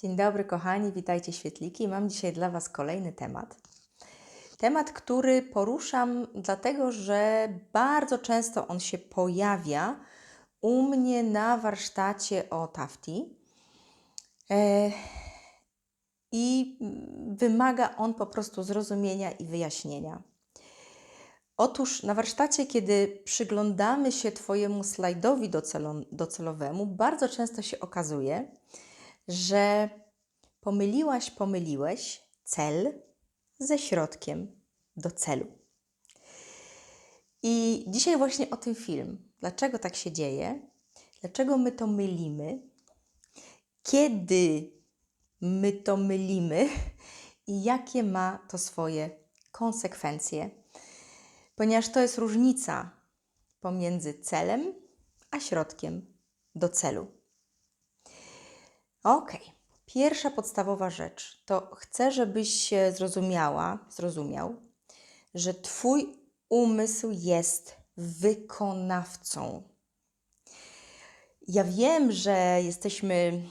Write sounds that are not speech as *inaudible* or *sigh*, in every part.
Dzień dobry, kochani, witajcie świetliki. Mam dzisiaj dla Was kolejny temat. Temat, który poruszam, dlatego że bardzo często on się pojawia u mnie na warsztacie o tafti. E, I wymaga on po prostu zrozumienia i wyjaśnienia. Otóż na warsztacie, kiedy przyglądamy się Twojemu slajdowi docelo- docelowemu, bardzo często się okazuje, że pomyliłaś, pomyliłeś cel ze środkiem do celu. I dzisiaj właśnie o tym film. Dlaczego tak się dzieje? Dlaczego my to mylimy? Kiedy my to mylimy i jakie ma to swoje konsekwencje? Ponieważ to jest różnica pomiędzy celem a środkiem do celu. Ok, pierwsza podstawowa rzecz to chcę, żebyś zrozumiała, zrozumiał, że Twój umysł jest wykonawcą. Ja wiem, że jesteśmy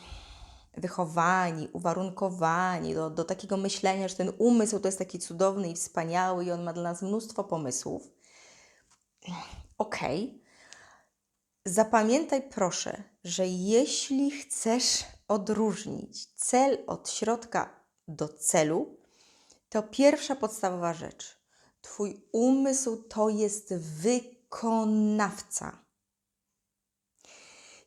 wychowani, uwarunkowani do, do takiego myślenia, że ten umysł to jest taki cudowny i wspaniały i on ma dla nas mnóstwo pomysłów. Okej. Okay. Zapamiętaj proszę, że jeśli chcesz odróżnić cel od środka do celu, to pierwsza podstawowa rzecz. Twój umysł to jest wykonawca.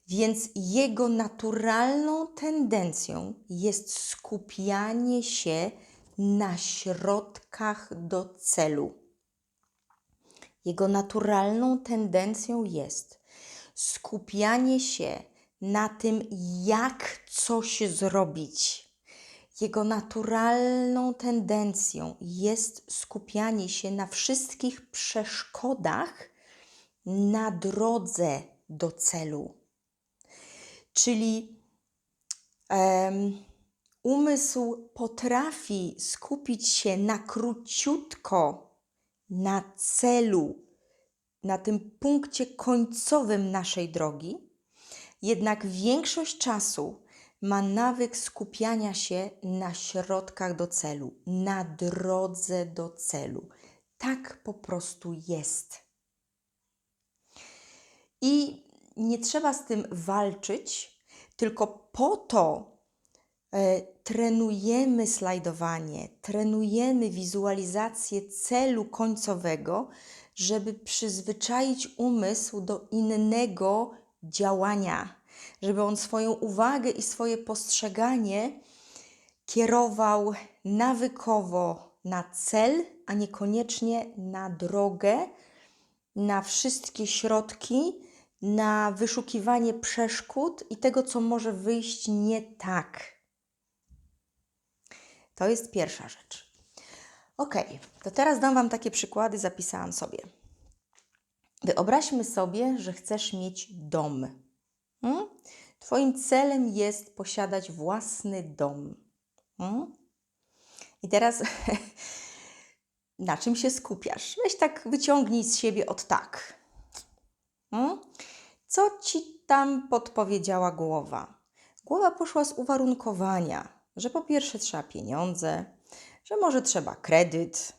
Więc jego naturalną tendencją jest skupianie się na środkach do celu. Jego naturalną tendencją jest skupianie się na tym, jak coś zrobić. Jego naturalną tendencją jest skupianie się na wszystkich przeszkodach na drodze do celu. Czyli um, umysł potrafi skupić się na króciutko na celu, na tym punkcie końcowym naszej drogi, jednak większość czasu ma nawyk skupiania się na środkach do celu, na drodze do celu. Tak po prostu jest. I nie trzeba z tym walczyć, tylko po to e, trenujemy slajdowanie, trenujemy wizualizację celu końcowego, żeby przyzwyczaić umysł do innego działania, żeby on swoją uwagę i swoje postrzeganie kierował nawykowo na cel, a niekoniecznie na drogę, na wszystkie środki, na wyszukiwanie przeszkód i tego, co może wyjść nie tak. To jest pierwsza rzecz. Ok, to teraz dam Wam takie przykłady, zapisałam sobie. Wyobraźmy sobie, że chcesz mieć dom. Hmm? Twoim celem jest posiadać własny dom. Hmm? I teraz *laughs* na czym się skupiasz? Weź tak wyciągnij z siebie od tak. Hmm? Co ci tam podpowiedziała głowa? Głowa poszła z uwarunkowania, że po pierwsze trzeba pieniądze, że może trzeba kredyt.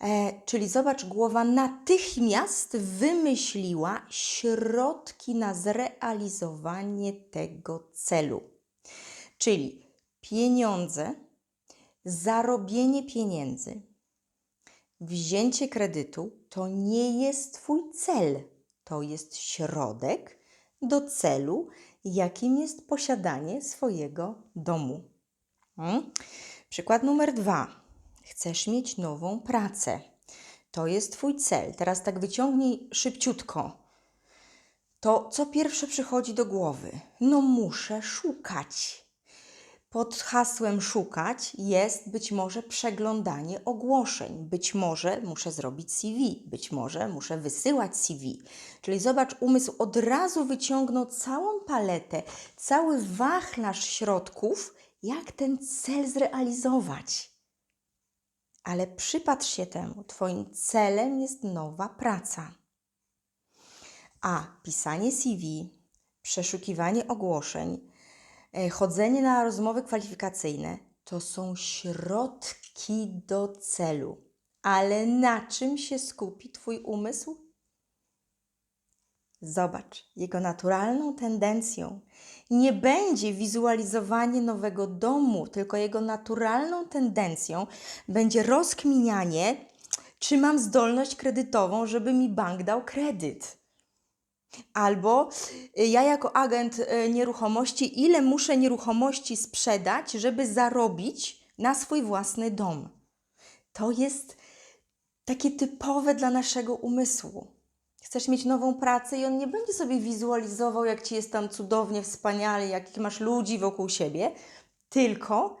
E, czyli zobacz, głowa natychmiast wymyśliła środki na zrealizowanie tego celu. Czyli pieniądze, zarobienie pieniędzy, wzięcie kredytu to nie jest Twój cel, to jest środek do celu, jakim jest posiadanie swojego domu. Hmm? Przykład numer dwa. Chcesz mieć nową pracę. To jest Twój cel. Teraz tak wyciągnij szybciutko. To co pierwsze przychodzi do głowy? No muszę szukać. Pod hasłem szukać jest być może przeglądanie ogłoszeń, być może muszę zrobić CV, być może muszę wysyłać CV. Czyli zobacz, umysł od razu wyciągnął całą paletę, cały wachlarz środków, jak ten cel zrealizować. Ale przypatrz się temu, Twoim celem jest nowa praca. A pisanie CV, przeszukiwanie ogłoszeń, e, chodzenie na rozmowy kwalifikacyjne to są środki do celu. Ale na czym się skupi Twój umysł? Zobacz, jego naturalną tendencją nie będzie wizualizowanie nowego domu, tylko jego naturalną tendencją będzie rozkminianie, czy mam zdolność kredytową, żeby mi bank dał kredyt. Albo y, ja jako agent y, nieruchomości, ile muszę nieruchomości sprzedać, żeby zarobić na swój własny dom. To jest takie typowe dla naszego umysłu. Chcesz mieć nową pracę i on nie będzie sobie wizualizował, jak ci jest tam cudownie, wspaniale, jakich masz ludzi wokół siebie, tylko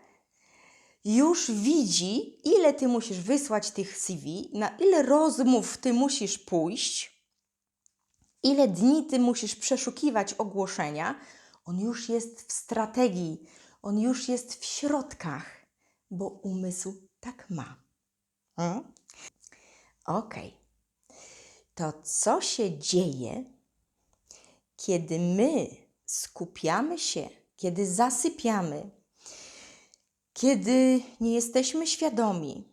już widzi, ile ty musisz wysłać tych CV, na ile rozmów ty musisz pójść, ile dni ty musisz przeszukiwać ogłoszenia. On już jest w strategii, on już jest w środkach, bo umysł tak ma. Hmm? Okej. To co się dzieje, kiedy my skupiamy się, kiedy zasypiamy, kiedy nie jesteśmy świadomi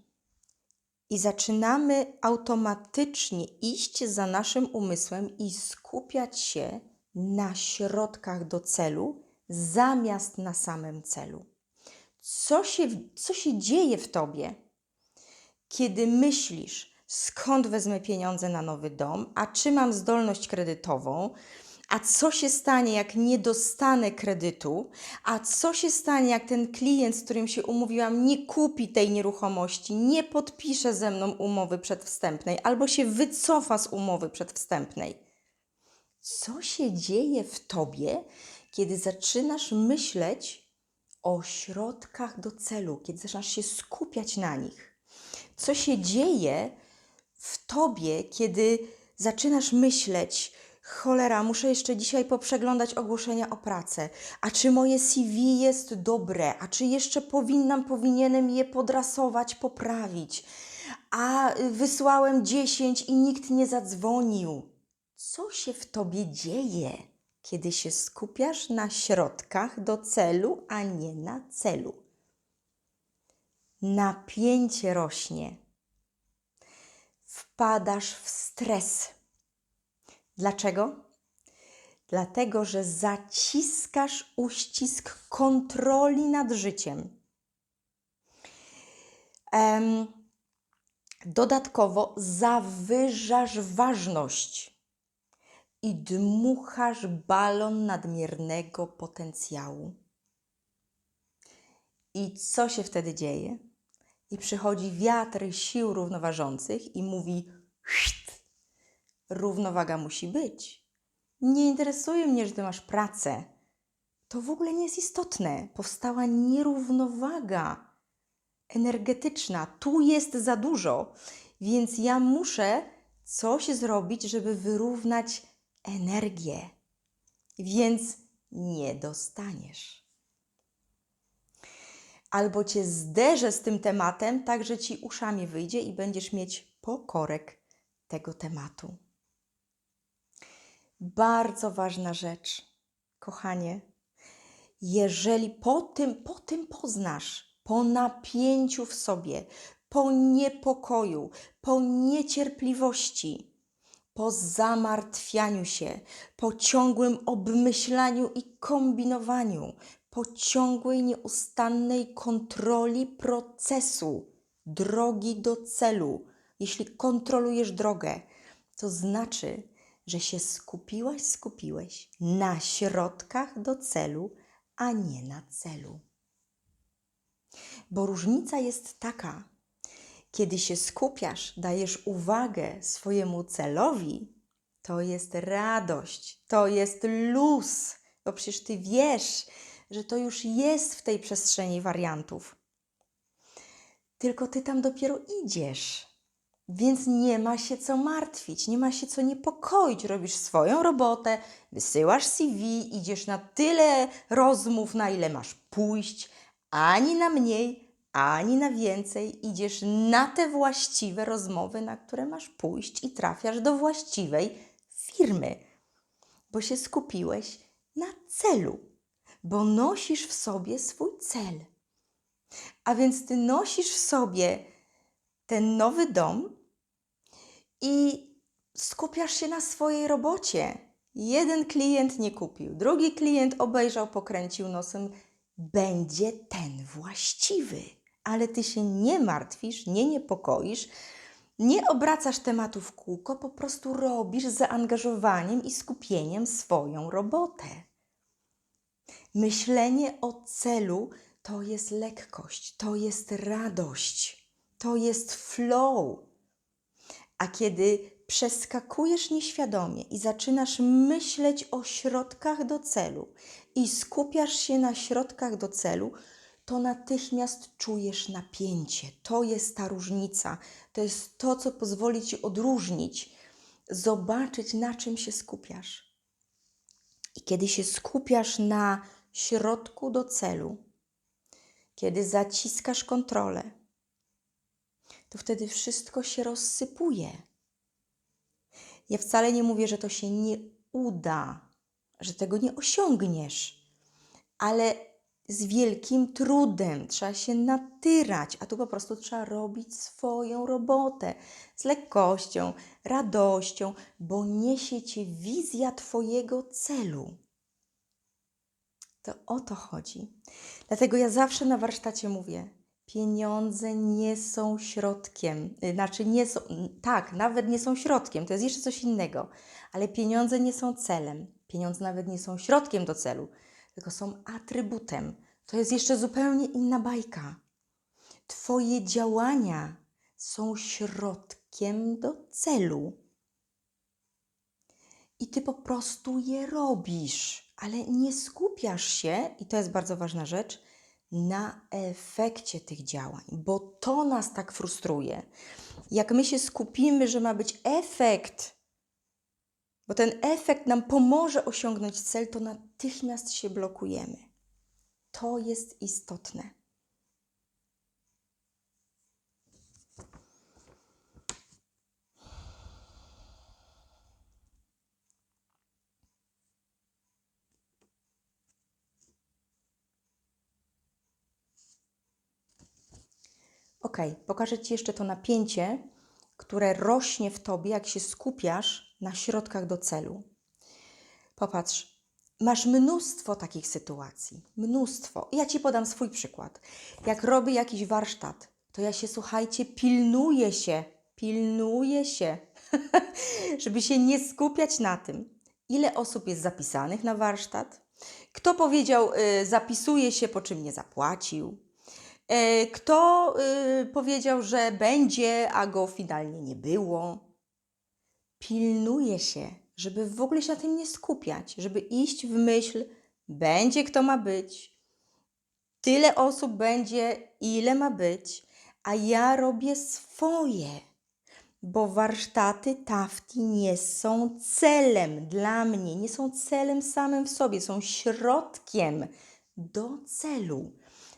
i zaczynamy automatycznie iść za naszym umysłem i skupiać się na środkach do celu zamiast na samym celu. Co się, co się dzieje w tobie, kiedy myślisz, skąd wezmę pieniądze na nowy dom, a czy mam zdolność kredytową, a co się stanie, jak nie dostanę kredytu, a co się stanie, jak ten klient, z którym się umówiłam, nie kupi tej nieruchomości, nie podpisze ze mną umowy przedwstępnej albo się wycofa z umowy przedwstępnej. Co się dzieje w tobie, kiedy zaczynasz myśleć o środkach do celu, kiedy zaczynasz się skupiać na nich? Co się dzieje w tobie, kiedy zaczynasz myśleć, cholera, muszę jeszcze dzisiaj poprzeglądać ogłoszenia o pracę, a czy moje CV jest dobre, a czy jeszcze powinnam, powinienem je podrasować, poprawić, a wysłałem 10 i nikt nie zadzwonił. Co się w tobie dzieje, kiedy się skupiasz na środkach do celu, a nie na celu? Napięcie rośnie wpadasz w stres. Dlaczego? Dlatego, że zaciskasz uścisk kontroli nad życiem. Em, dodatkowo zawyżasz ważność i dmuchasz balon nadmiernego potencjału. I co się wtedy dzieje? I przychodzi wiatr sił równoważących i mówi: równowaga musi być. Nie interesuje mnie, że ty masz pracę. To w ogóle nie jest istotne. Powstała nierównowaga energetyczna. Tu jest za dużo, więc ja muszę coś zrobić, żeby wyrównać energię. Więc nie dostaniesz albo cię zderzę z tym tematem, tak że ci uszami wyjdzie i będziesz mieć pokorek tego tematu. Bardzo ważna rzecz, kochanie. Jeżeli po tym, po tym poznasz, po napięciu w sobie, po niepokoju, po niecierpliwości, po zamartwianiu się, po ciągłym obmyślaniu i kombinowaniu, po ciągłej, nieustannej kontroli procesu, drogi do celu. Jeśli kontrolujesz drogę, to znaczy, że się skupiłaś, skupiłeś na środkach do celu, a nie na celu. Bo różnica jest taka, kiedy się skupiasz, dajesz uwagę swojemu celowi, to jest radość, to jest luz, bo przecież ty wiesz, że to już jest w tej przestrzeni wariantów. Tylko ty tam dopiero idziesz. Więc nie ma się co martwić, nie ma się co niepokoić. Robisz swoją robotę, wysyłasz CV, idziesz na tyle rozmów, na ile masz pójść, ani na mniej, ani na więcej. Idziesz na te właściwe rozmowy, na które masz pójść i trafiasz do właściwej firmy, bo się skupiłeś na celu bo nosisz w sobie swój cel. A więc ty nosisz w sobie ten nowy dom i skupiasz się na swojej robocie. Jeden klient nie kupił, drugi klient obejrzał, pokręcił nosem. Będzie ten właściwy, ale ty się nie martwisz, nie niepokoisz, nie obracasz tematu w kółko, po prostu robisz z zaangażowaniem i skupieniem swoją robotę. Myślenie o celu to jest lekkość, to jest radość, to jest flow. A kiedy przeskakujesz nieświadomie i zaczynasz myśleć o środkach do celu i skupiasz się na środkach do celu, to natychmiast czujesz napięcie. To jest ta różnica. To jest to, co pozwoli ci odróżnić, zobaczyć, na czym się skupiasz. I kiedy się skupiasz na środku do celu, kiedy zaciskasz kontrolę, to wtedy wszystko się rozsypuje. Ja wcale nie mówię, że to się nie uda, że tego nie osiągniesz, ale z wielkim trudem trzeba się natyrać, a tu po prostu trzeba robić swoją robotę z lekkością, radością, bo niesie cię wizja Twojego celu. To o to chodzi. Dlatego ja zawsze na warsztacie mówię: pieniądze nie są środkiem. y, Znaczy, nie są, tak, nawet nie są środkiem, to jest jeszcze coś innego, ale pieniądze nie są celem. Pieniądze nawet nie są środkiem do celu, tylko są atrybutem. To jest jeszcze zupełnie inna bajka. Twoje działania są środkiem do celu. I ty po prostu je robisz, ale nie skupiasz się, i to jest bardzo ważna rzecz, na efekcie tych działań, bo to nas tak frustruje. Jak my się skupimy, że ma być efekt, bo ten efekt nam pomoże osiągnąć cel, to natychmiast się blokujemy. To jest istotne. Ok, pokażę Ci jeszcze to napięcie, które rośnie w Tobie, jak się skupiasz na środkach do celu. Popatrz, masz mnóstwo takich sytuacji. Mnóstwo. Ja Ci podam swój przykład. Jak robię jakiś warsztat, to ja się, słuchajcie, pilnuję się, pilnuję się, *laughs* żeby się nie skupiać na tym, ile osób jest zapisanych na warsztat, kto powiedział, y, zapisuje się, po czym nie zapłacił, Kto y, powiedział, że będzie, a go finalnie nie było? Pilnuje się, żeby w ogóle się na tym nie skupiać, żeby iść w myśl, będzie kto ma być, tyle osób będzie, ile ma być, a ja robię swoje, bo warsztaty tafti nie są celem dla mnie, nie są celem samym w sobie, są środkiem do celu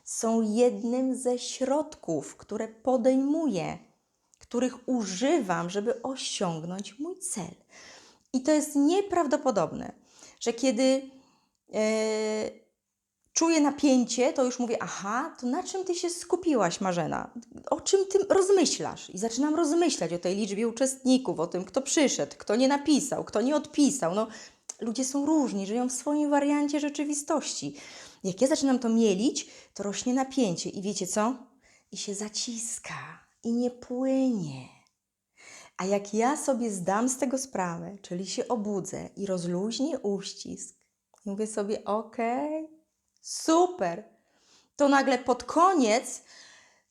są jednym ze środków, które podejmuję, których używam, żeby osiągnąć mój cel. I to jest nieprawdopodobne, że kiedy e, czuję napięcie, to już mówię: Aha, to na czym ty się skupiłaś, Marzena? O czym ty rozmyślasz? I zaczynam rozmyślać o tej liczbie uczestników, o tym, kto przyszedł, kto nie napisał, kto nie odpisał. No, ludzie są różni, żyją w swoim wariancie rzeczywistości. Jak ja zaczynam to mielić, to rośnie napięcie i wiecie co? I się zaciska i nie płynie. A jak ja sobie zdam z tego sprawę, czyli się obudzę i rozluźnię uścisk, i mówię sobie, okej, super, to nagle pod koniec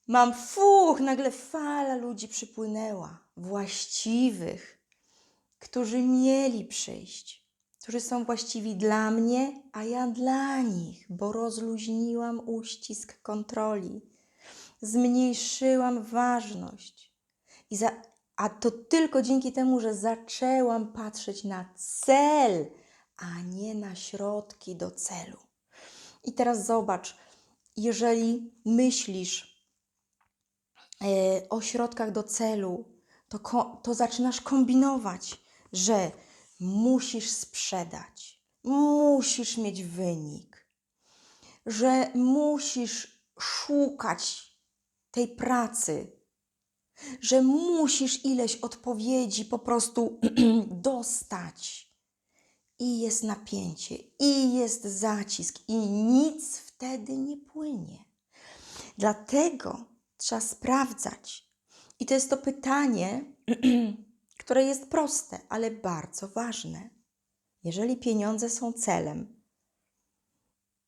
mam fuch, nagle fala ludzi przypłynęła, właściwych, którzy mieli przyjść którzy są właściwi dla mnie, a ja dla nich, bo rozluźniłam uścisk kontroli, zmniejszyłam ważność. I za, a to tylko dzięki temu, że zaczęłam patrzeć na cel, a nie na środki do celu. I teraz zobacz, jeżeli myślisz e, o środkach do celu, to, to zaczynasz kombinować, że musisz sprzedać, musisz mieć wynik, że musisz szukać tej pracy, że musisz ileś odpowiedzi po prostu *clears throat* dostać. I jest napięcie, i jest zacisk, i nic wtedy nie płynie. Dlatego trzeba sprawdzać. I to jest to pytanie, *clears throat* które jest proste, ale bardzo ważne. Jeżeli pieniądze są celem,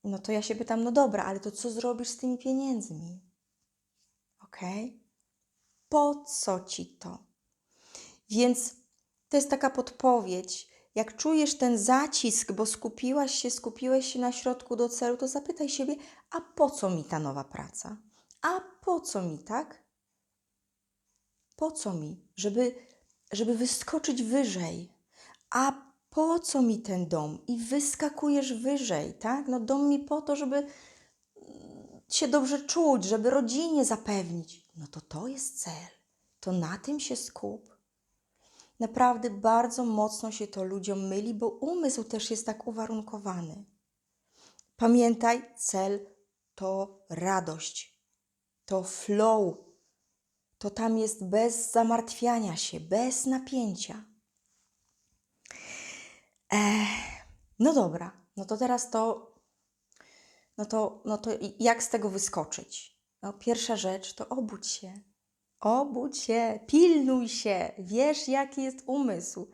no to ja się pytam, no dobra, ale to co zrobisz z tymi pieniędzmi? Ok? Po co ci to? Więc to jest taka podpowiedź. Jak czujesz ten zacisk, bo skupiłaś się, skupiłeś się na środku do celu, to zapytaj siebie, a po co mi ta nowa praca? A po co mi, tak? Po co mi? Żeby, żeby wyskoczyć wyżej. A po co mi ten dom? I wyskakujesz wyżej, tak? No dom mi po to, żeby mm, się dobrze czuć, żeby rodzinie zapewnić. No to to jest cel. To na tym się skup. Naprawdę bardzo mocno się to ludziom myli, bo umysł też jest tak uwarunkowany. Pamiętaj, cel to radość, to flow, to tam jest bez zamartwiania się, bez napięcia. Ech, no dobra, no to teraz to, no to, no to jak z tego wyskoczyć? No pierwsza rzecz to obudź się. Obudź się, pilnuj się, wiesz jaki jest umysł.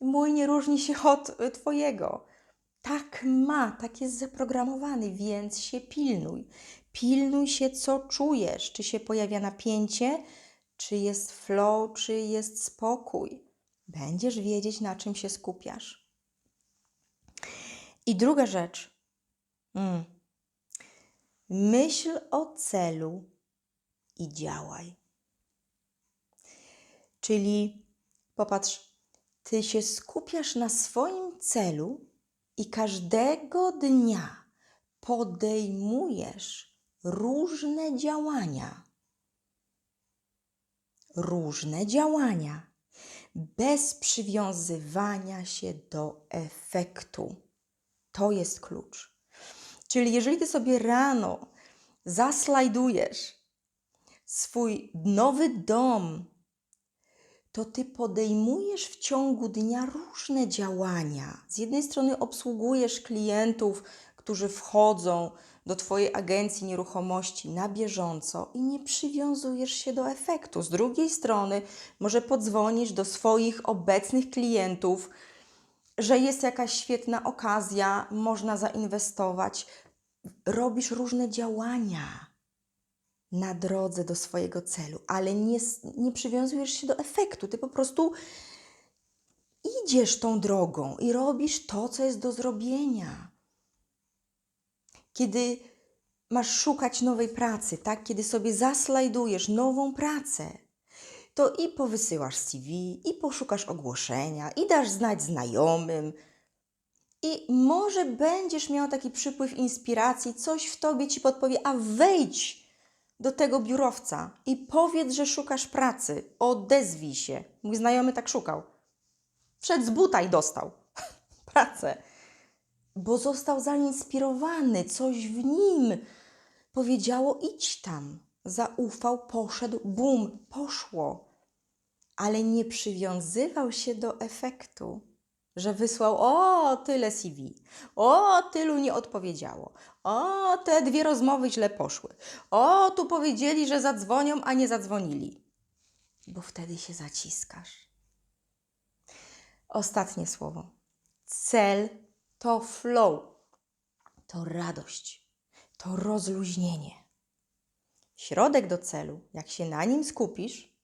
Mój nie różni się od y, Twojego. Tak ma, tak jest zaprogramowany, więc się pilnuj. Pilnuj się, co czujesz. Czy się pojawia napięcie, czy jest flow, czy jest spokój. Będziesz wiedzieć, na czym się skupiasz. I druga rzecz. Mm. Myśl o celu i działaj. Czyli popatrz, ty się skupiasz na swoim celu i każdego dnia podejmujesz różne działania. Różne działania bez przywiązywania się do efektu. To jest klucz. Czyli jeżeli ty sobie rano zaslajdujesz swój nowy dom, to ty podejmujesz w ciągu dnia różne działania. Z jednej strony obsługujesz klientów, którzy wchodzą do Twojej agencji nieruchomości na bieżąco i nie przywiązujesz się do efektu. Z drugiej strony, może podzwonisz do swoich obecnych klientów, że jest jakaś świetna okazja, można zainwestować. Robisz różne działania na drodze do swojego celu, ale nie, nie przywiązujesz się do efektu. Ty po prostu idziesz tą drogą i robisz to, co jest do zrobienia. Kiedy masz szukać nowej pracy, tak? Kiedy sobie zaslajdujesz nową pracę, to i powysyłasz CV, i poszukasz ogłoszenia, i dasz znać znajomym. I może będziesz miał taki przypływ inspiracji, coś w tobie ci podpowie, a wejdź do tego biurowca i powiedz, że szukasz pracy. Odezwij się. Mój znajomy tak szukał. Wszedł z buta i dostał *laughs* pracę, bo został zainspirowany, coś w nim powiedziało: idź tam. Zaufał, poszedł, bum, poszło. Ale nie przywiązywał się do efektu, że wysłał o tyle CV, o tylu nie odpowiedziało, o te dwie rozmowy źle poszły, o tu powiedzieli, że zadzwonią, a nie zadzwonili. Bo wtedy się zaciskasz. Ostatnie słowo. Cel to flow, to radość, to rozluźnienie środek do celu, jak się na nim skupisz,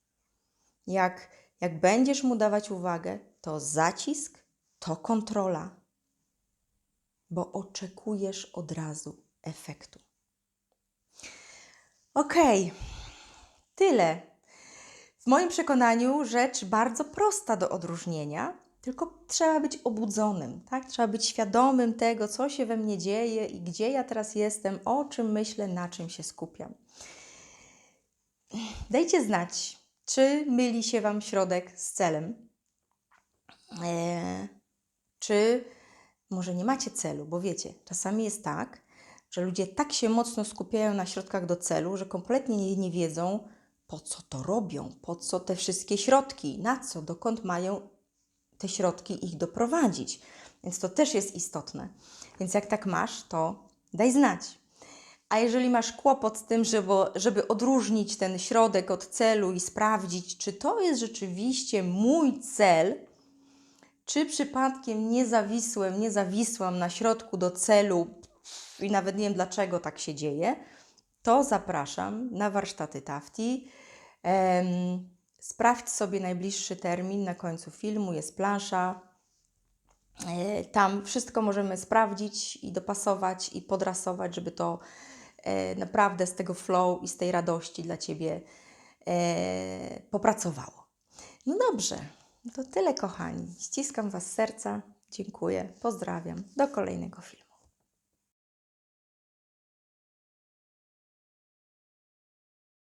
jak, jak będziesz mu dawać uwagę, to zacisk, to kontrola, bo oczekujesz od razu efektu. Ok, tyle. W moim przekonaniu rzecz bardzo prosta do odróżnienia, tylko trzeba być obudzonym, tak? Trzeba być świadomym tego, co się we mnie dzieje i gdzie ja teraz jestem, o czym myślę, na czym się skupiam. Dajcie znać, czy myli się Wam środek z celem, e, czy może nie macie celu, bo wiecie, czasami jest tak, że ludzie tak się mocno skupiają na środkach do celu, że kompletnie nie, nie wiedzą, po co to robią, po co te wszystkie środki, na co, dokąd mają te środki ich doprowadzić. Więc to też jest istotne. Więc jak tak masz, to daj znać. A jeżeli masz kłopot z tym, żeby, żeby odróżnić ten środek od celu i sprawdzić, czy to jest rzeczywiście mój cel, czy przypadkiem nie zawisłem, nie zawisłam na środku do celu i nawet nie wiem dlaczego tak się dzieje, to zapraszam na warsztaty Tafti. Em, sprawdź sobie najbliższy termin na końcu filmu, jest plansza. E, Tam wszystko możemy sprawdzić i dopasować i podrasować, żeby to e, naprawdę z tego flow i z tej radości dla Ciebie e, popracowało. No dobrze, to tyle kochani. Ściskam Was serca. Dziękuję, pozdrawiam. Do kolejnego filmu.